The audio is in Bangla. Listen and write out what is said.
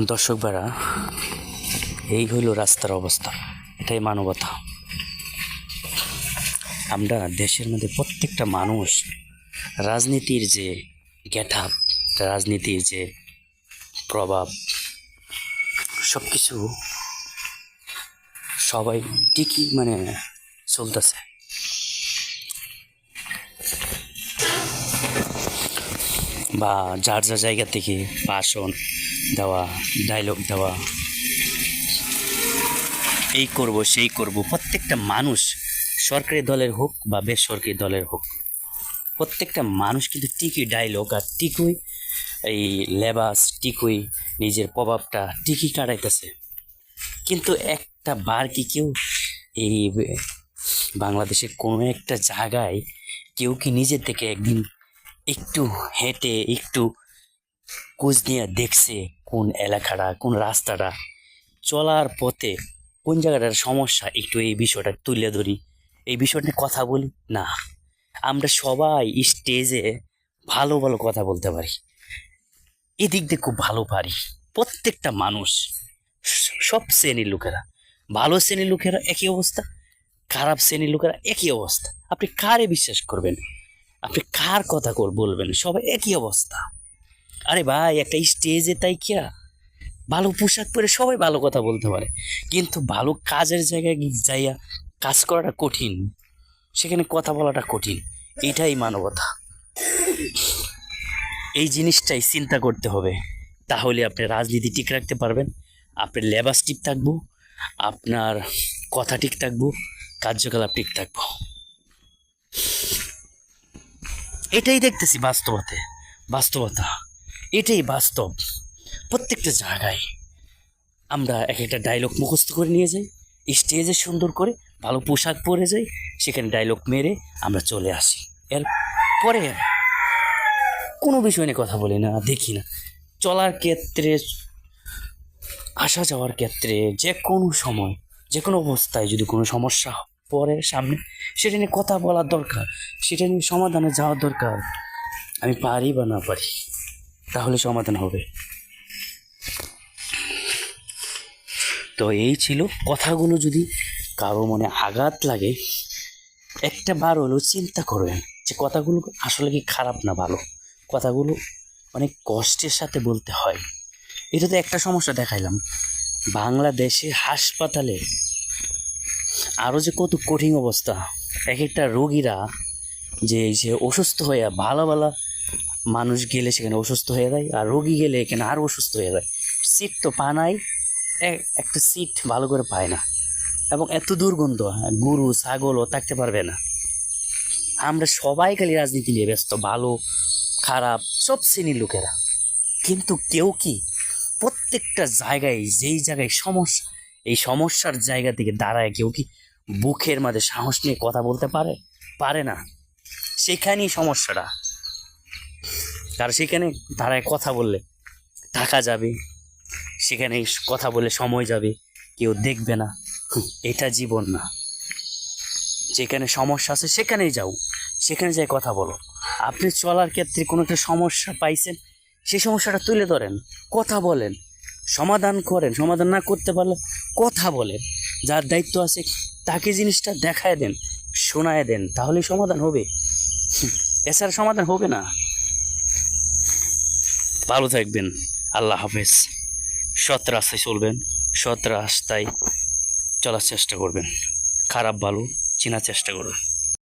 দর্শক বেড়া এই হইল রাস্তার অবস্থা। এটাই মানবতা। আমরা দেশের মধ্যে প্রত্যেকটা মানুষ রাজনীতির যে গেট আপ রাজনীতির যে প্রভাব সব কিছু সবাই ঠিকই মানে চলতেছে। বা যার যার জায়গা থেকে ভাষণ দেওয়া ডায়লগ দেওয়া। এই করব, সেই করব, প্রত্যেকটা মানুষ সরকারি দলের হোক বা বেসরকারি দলের হোক, প্রত্যেকটা মানুষ কিন্তু টিকি ডায়লগ আর টিকুই এই লেবাস টিকুই নিজের প্রভাবটা টিকি কাটাইতেছে। কিন্তু একটা বার কি কেউ এই বাংলাদেশের কোনো একটা জায়গায় কেউ কি নিজের থেকে একদিন একটু হেঁটে একটু কোচ নিয়ে দেখছে কোন এলাকাটা, কোন রাস্তাটা। চলার পথে কোন জায়গাটার সমস্যা, একটু এই বিষয়টা তুলে ধরি। এই বিষয়টা কথা বলি? না। আমরা সবাই স্টেজে ভালো ভালো কথা বলতে পারি। এদিক দিয়ে খুব ভালো পারি। প্রত্যেকটা মানুষ, সব শ্রেণির লোকেরা, ভালো শ্রেণির লোকেরা একই অবস্থা, খারাপ শ্রেণির লোকেরা একই অবস্থা। আপনি কারে বিশ্বাস করবেন? আপনি কার কথা কর বলবেন? সবাই একই অবস্থা। আরে ভাই, একটা স্টেজে তাই কিয়া? ভালো পোশাক পরে সবাই ভালো কথা বলতে পারে। কিন্তু ভালো কাজের জায়গায় গিয়ে যাইয়া কাজ করাটা কঠিন। সেখানে কথা বলাটা কঠিন। এটাই মানবতা। এই জিনিসটাই চিন্তা করতে হবে। তাহলে আপনি রাজনীতি ঠিক রাখতে পারবেন। আপনার লেবাস ঠিক থাকব। আপনার কথা ঠিক থাকব। কার্যকলাপ ঠিক থাকব। এটাই দেখতেছি বাস্তবতে। বাস্তবতা। এটাই বাস্তব। প্রত্যেকটা জায়গায় আমরা এক একটা ডায়লগ মুখস্থ করে নিয়ে যাই স্টেজে সুন্দর করে ভালো পোশাক পরে যাই, সেখানে ডায়লগ মেরে আমরা চলে আসি। এর পরে কোনো বিষয় নিয়ে কথা বলি না, দেখি না। চলার ক্ষেত্রে, আসা যাওয়ার ক্ষেত্রে যে কোনো সময়, যে কোনো অবস্থায় যদি কোনো সমস্যা পড়ে সামনে। সেটা নিয়ে কথা বলার দরকার, সেটা নিয়ে সমাধানে যাওয়ার দরকার। আমি পারি বা না পারি, তাহলে সমাধান হবে। তো এই ছিল কথাগুলো যদি কারও মনে আঘাত লাগে, একটা বার হলেও চিন্তা করবেন যে কথাগুলো আসলে কি খারাপ না ভালো। কথাগুলো অনেক কষ্টের সাথে বলতে হয়। এটা তো একটা সমস্যা দেখাইলাম। বাংলাদেশে হাসপাতালে আরও যে কত কঠিন অবস্থা। এক একটা রোগীরা যে যে অসুস্থ হয়ে ভালো ভালো মানুষ গেলে সেখানে অসুস্থ হয়ে যায়, আর রোগী গেলে এখানে আরও অসুস্থ হয়ে যায়। সিট তো পানাই, এ- একটা সিট ভালো করে পায় না। এবং এত দুর্গন্ধ, গরু, ছাগলও থাকতে পারবে না। আমরা সবাই খালি রাজনীতি নিয়ে ব্যস্ত, ভালো, খারাপ, সব শ্রেণির লোকেরা। কিন্তু কেউ কি প্রত্যেকটা জায়গায়, যেই জায়গায় সমস্যা, এই সমস্যার জায়গা থেকে দাঁড়ায়, কেউ কি বুকের মাঝে সাহস নিয়ে কথা বলতে পারে? পারে না। সেখানেই সমস্যাটা। আর সেখানে দাঁড়ায় কথা বললে টাকা যাবে, সেখানে কথা বলে সময় যাবে, কেউ দেখবে না। এটা জীবন না। যেখানে সমস্যা আছে সেখানেই যাও, সেখানে যাই কথা বলো। আপনি চলার ক্ষেত্রে কোনো একটা সমস্যা পাইছেন, সেই সমস্যাটা তুলে ধরেন, কথা বলেন, সমাধান করেন, সমাধান না করতে পারলে কথা বলেন। যার দায়িত্ব আছে তাকে জিনিসটা দেখায় দেন, শোনায় দেন তাহলে সমাধান হবে। এছাড়া সমাধান হবে না। ভালো থাকবেন। আল্লাহ হাফেজ। সৎ রাস্তায় চলবেন, সৎ রাস্তায় চলার চেষ্টা করবেন। খারাপ ভালো, চেনার চেষ্টা করবেন।